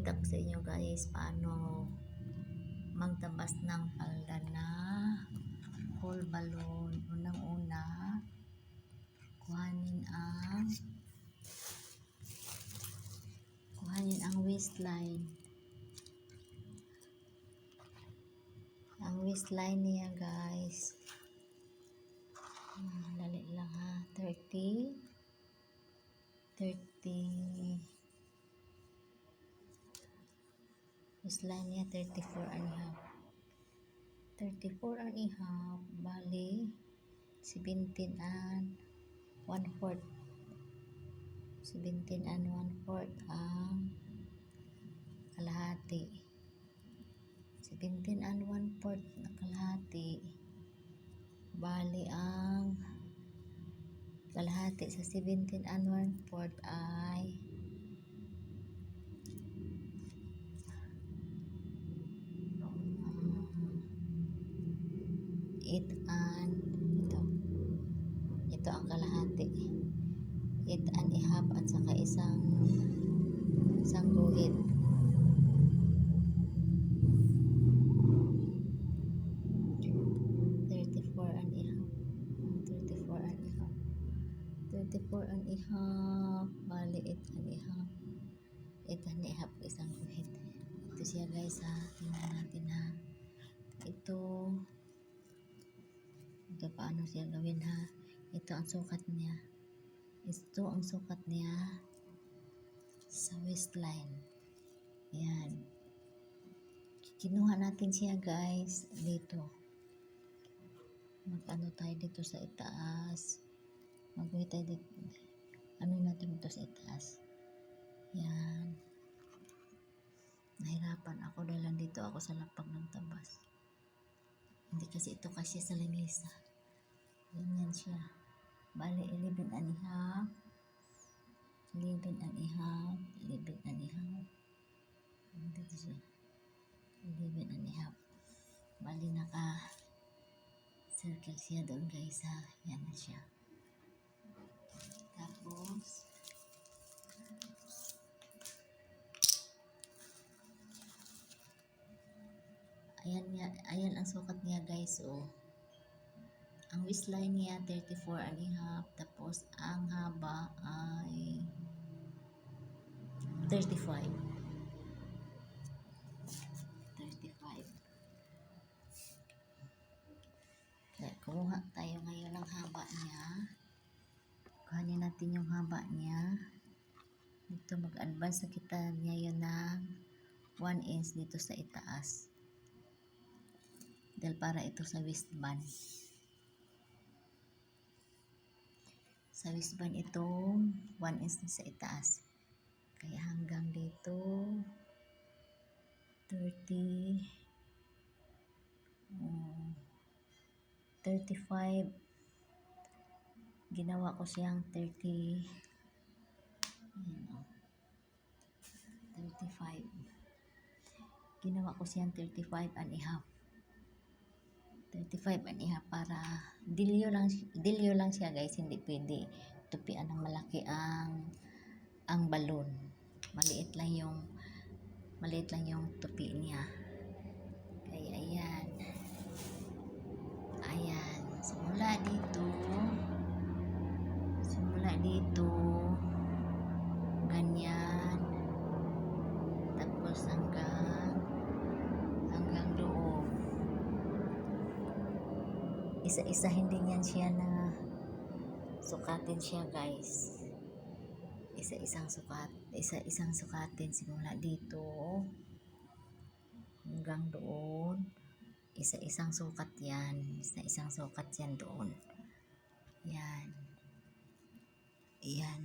Ito ko sa inyo guys paano magtabas ng palda na whole balloon. Unang-una, kuhanin ang kuhanin ang waistline. Ang waistline niya guys. Hmm, dali lang ha. 30 30 Waistline niya 34 and a half. 34 and a half. Bali, 17 and 1 fourth. 17 and 1 fourth ang kalahati. 17 and 1 fourth na kalahati. Bali ang kalahati sa 17 and 1 fourth ay Ha. Tingnan natin ha. Ito. Ito paano siya gawin ha. Ito ang sukat niya. Ito ang sukat niya sa waistline. Yan. Kinuha natin siya guys dito. Mag-ano tayo dito sa itaas. Mag-uwi tayo dito. Ano natin dito sa itaas. Yan. Nahirapan ako dahil nandito ako sa lapag ng tabas. Hindi kasi ito kasi sa lamesa. Ganyan siya. Bali, 11 and a half. 11 and a half. 11 and a half. Dito siya. 11 and a half. Bali, naka circle siya doon guys ha. Yan na siya. Tapos, ayan, niya, ayan ang sukat niya guys. Oh. Ang waistline niya 34 and a half. Tapos ang haba ay 35. 35. Kaya kumuha tayo ngayon ng haba niya. Kuhanin natin yung haba niya. Dito mag-advance na kita niya yun ng 1 inch dito sa itaas. Dahil para ito sa waistband. Sa waistband ito, 1 inch sa itaas. Kaya hanggang dito, 30, um, 35, ginawa ko siyang 30, ayan o, 35. Ginawa ko siyang 35 and a half. 35 and a half para dilyo lang dilyo lang siya guys hindi pwede tupian ng malaki ang ang balon maliit lang yung maliit lang yung tupi niya kaya ayan ayan simula dito simula dito ganyan tapos hanggang hanggang doon isa-isa hindi niyan siya na sukatin siya guys. Isa-isang sukat isa-isang sukatin simula dito hanggang doon. Isa-isang sukat yan isa-isang sukat yan doon. Yan. Yan.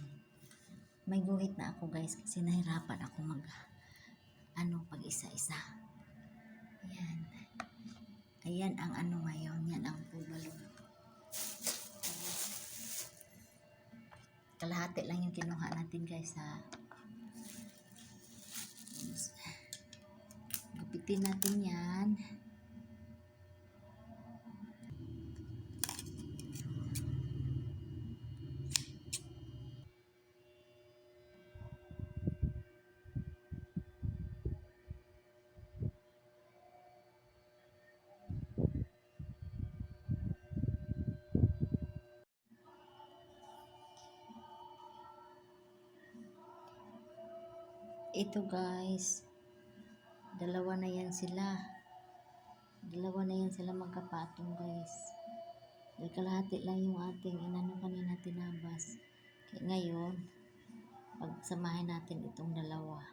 May guhit na ako guys kasi nahirapan ako mag ano pag isa-isa yan Ayan ang ano ngayon. Yan ang balloon. Kalahati lang yung kinuha natin guys ha. Gupitin natin yan. Ito guys, dalawa na yan sila. Dalawa na yan sila magkapatong guys. Dahil kalahati lang yung ating inano kanina tinabas. Kaya ngayon, pagsamahin natin itong dalawa.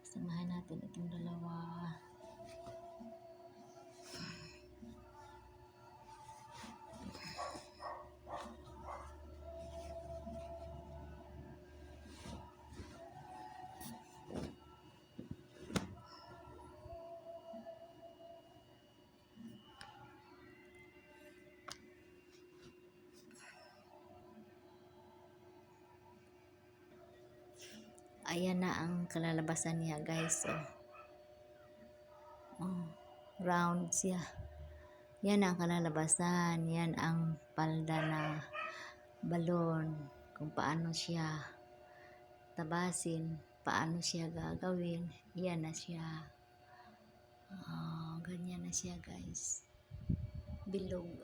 Samahin natin itong dalawa. Ayan na ang kalalabasan niya guys. Oh. Oh, round siya. Yan ang kalalabasan. Yan ang palda na balon. Kung paano siya tabasin. Paano siya gagawin. Yan na siya. Oh, ganyan na siya guys. Bilog.